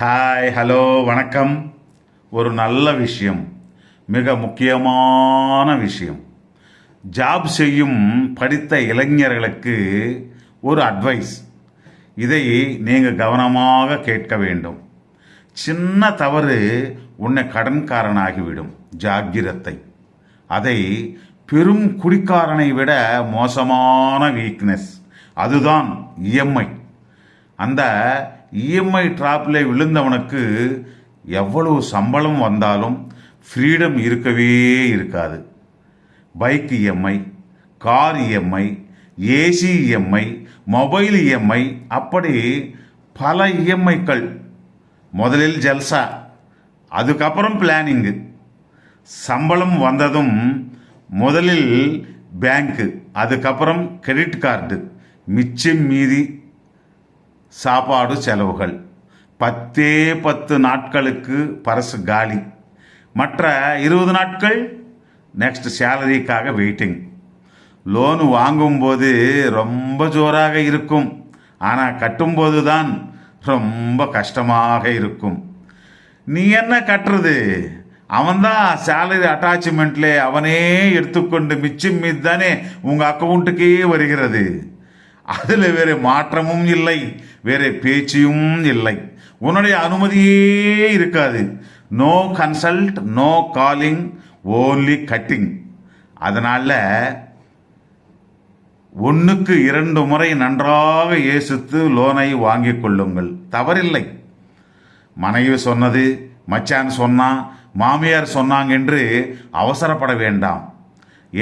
Hi hello வணக்கம். ஒரு நல்ல விஷயம் மிக முக்கியமான விஷயம். ஜாப் செய்யும் படித்த இளைஞர்களுக்கு ஒரு அட்வைஸ் இதை நீங்கள் கவனமாக கேட்க வேண்டும். சின்ன தவறு உன்னை கடன்காரனாகிவிடும் ஜாக்கிரத்தை அதை பெரும் குடிக்காரனை விட மோசமான வீக்னஸ் அதுதான் இஎம்ஐ அந்த இஎம்ஐ ட்ராப்பில் விழுந்தவனுக்கு எவ்வளவு சம்பளம் வந்தாலும் ஃப்ரீடம் இருக்கவே இருக்காது. Bike EMI car EMI AC EMI mobile EMI அப்படி பல இஎம்ஐக்கள் முதலில் ஜல்சா அதுக்கப்புறம் பிளானிங்கு சம்பளம் வந்ததும் முதலில் பேங்க்கு அதுக்கப்புறம் கிரெடிட் கார்டு மிச்சம் மீதி சாப்பாடு செலவுகள். பத்தே பத்து நாட்களுக்கு பரசு காலி. மற்ற இருபது நாட்கள் நெக்ஸ்ட் சேலரிக்காக வெயிட்டிங் லோனு வாங்கும்போது ரொம்ப ஜோராக இருக்கும். ஆனால் கட்டும்போது தான் ரொம்ப கஷ்டமாக இருக்கும். நீ என்ன கட்டுறது? அவன்தான் சேலரி அட்டாச்மெண்ட்லே அவனே எடுத்துக்கொண்டு மிச்சம் மீது தானே உங்கள் அக்கவுண்ட்டுக்கே வருகிறது. அதில் வேறு மாற்றமும் இல்லை வேறு பேச்சியும் இல்லை. உன்னுடைய அனுமதியே இருக்காது. No consult no calling only cutting அதனால் ஒன்றுக்கு இரண்டு முறை நன்றாக யோசித்து லோனை வாங்கி கொள்ளுங்கள். தவறில்லை. மனைவி சொன்னது மச்சான் சொன்னான் மாமியார் சொன்னாங்க என்று அவசரப்பட வேண்டாம்.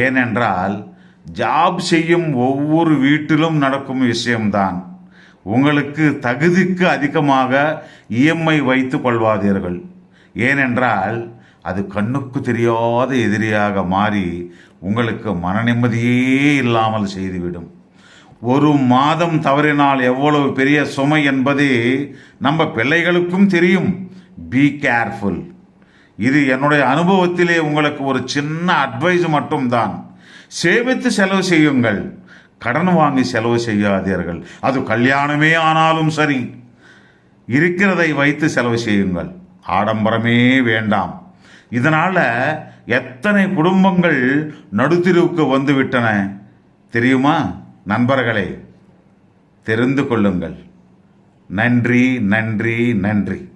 ஏனென்றால் ஜாப் செய்யும் ஒவ்வொரு வீட்டிலும் நடக்கும் விஷயம்தான். உங்களுக்கு தகுதிக்கு அதிகமாக இஎம்ஐ வைத்து கொள்வாதீர்கள். ஏனென்றால் அது கண்ணுக்கு தெரியாத எதிரியாக மாறி உங்களுக்கு மன நிம்மதியே இல்லாமல் செய்துவிடும். ஒரு மாதம் தவறினால் எவ்வளவு பெரிய சுமை என்பது நம்ம பிள்ளைகளுக்கும் தெரியும். பி கேர்ஃபுல் இது என்னுடைய அனுபவத்திலே உங்களுக்கு ஒரு சின்ன அட்வைஸ் மட்டும்தான். சேமித்து செலவு செய்யுங்கள். கடன் வாங்கி செலவு செய்யாதீர்கள். அது கல்யாணமே ஆனாலும் சரி. இருக்கிறதை வைத்து செலவு செய்யுங்கள். ஆடம்பரமே வேண்டாம். இதனால எத்தனை குடும்பங்கள் நடுத்திருவுக்கு வந்துவிட்டன? தெரியுமா? நண்பர்களே தெரிந்து கொள்ளுங்கள். நன்றி நன்றி நன்றி.